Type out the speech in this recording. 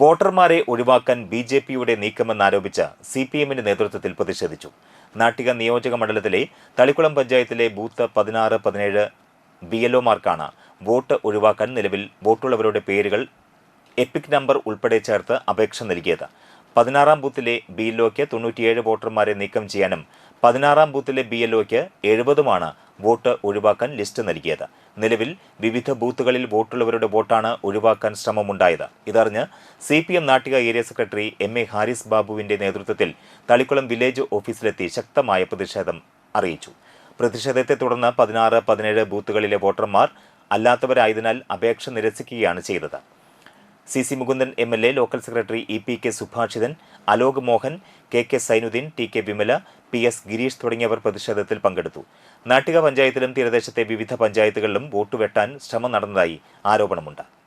വോട്ടർമാരെ ഒഴിവാക്കാൻ B J പിയുടെ നീക്കമെന്നാരോപിച്ച് സി പി എമ്മിന്റെ നേതൃത്വത്തിൽ പ്രതിഷേധിച്ചു. നാട്ടിക നിയോജക മണ്ഡലത്തിലെ തളിക്കുളം പഞ്ചായത്തിലെ ബൂത്ത് പതിനാറ് പതിനേഴ് ബി എൽ ഒമാർക്കാണ് വോട്ട് ഒഴിവാക്കാൻ നിലവിൽ വോട്ടുള്ളവരുടെ പേരുകൾ എപ്പിക് നമ്പർ ഉൾപ്പെടെ ചേർത്ത് അപേക്ഷ നൽകിയത്. പതിനാറാം ബൂത്തിലെ ബി എൽ ഒക്ക് തൊണ്ണൂറ്റിയേഴ് വോട്ടർമാരെ നീക്കം ചെയ്യാനും പതിനാറാം ബൂത്തിലെ ബി എൽ ഒക്ക് എഴുപതുമാണ് വോട്ട് ഒഴിവാക്കാൻ ലിസ്റ്റ് നൽകിയത്. നിലവിൽ വിവിധ ബൂത്തുകളിൽ വോട്ടുള്ളവരുടെ വോട്ടാണ് ഒഴിവാക്കാൻ ശ്രമമുണ്ടായത്. ഇതറിഞ്ഞ് C P M Nattika area secretary M A Haris ബാബുവിന്റെ നേതൃത്വത്തിൽ തളിക്കുളം വില്ലേജ് ഓഫീസിലെത്തി ശക്തമായ പ്രതിഷേധം അറിയിച്ചു. പ്രതിഷേധത്തെ തുടർന്ന് പതിനാറ് പതിനേഴ് ബൂത്തുകളിലെ വോട്ടർമാർ അല്ലാത്തവരായതിനാൽ അപേക്ഷ നിരസിക്കുകയാണ് ചെയ്തത്. C C Mukundan M L A local secretary E P K Subhashithan Alok Mohan K K Sainuddin T K Vimala P S Girish തുടങ്ങിയവർ പ്രതിഷേധത്തിൽ പങ്കെടുത്തു. നാട്ടിക പഞ്ചായത്തിലും തീരദേശത്തെ വിവിധ പഞ്ചായത്തുകളിലും വോട്ട് വെട്ടാൻ ശ്രമം നടന്നതായി ആരോപണമുണ്ട്.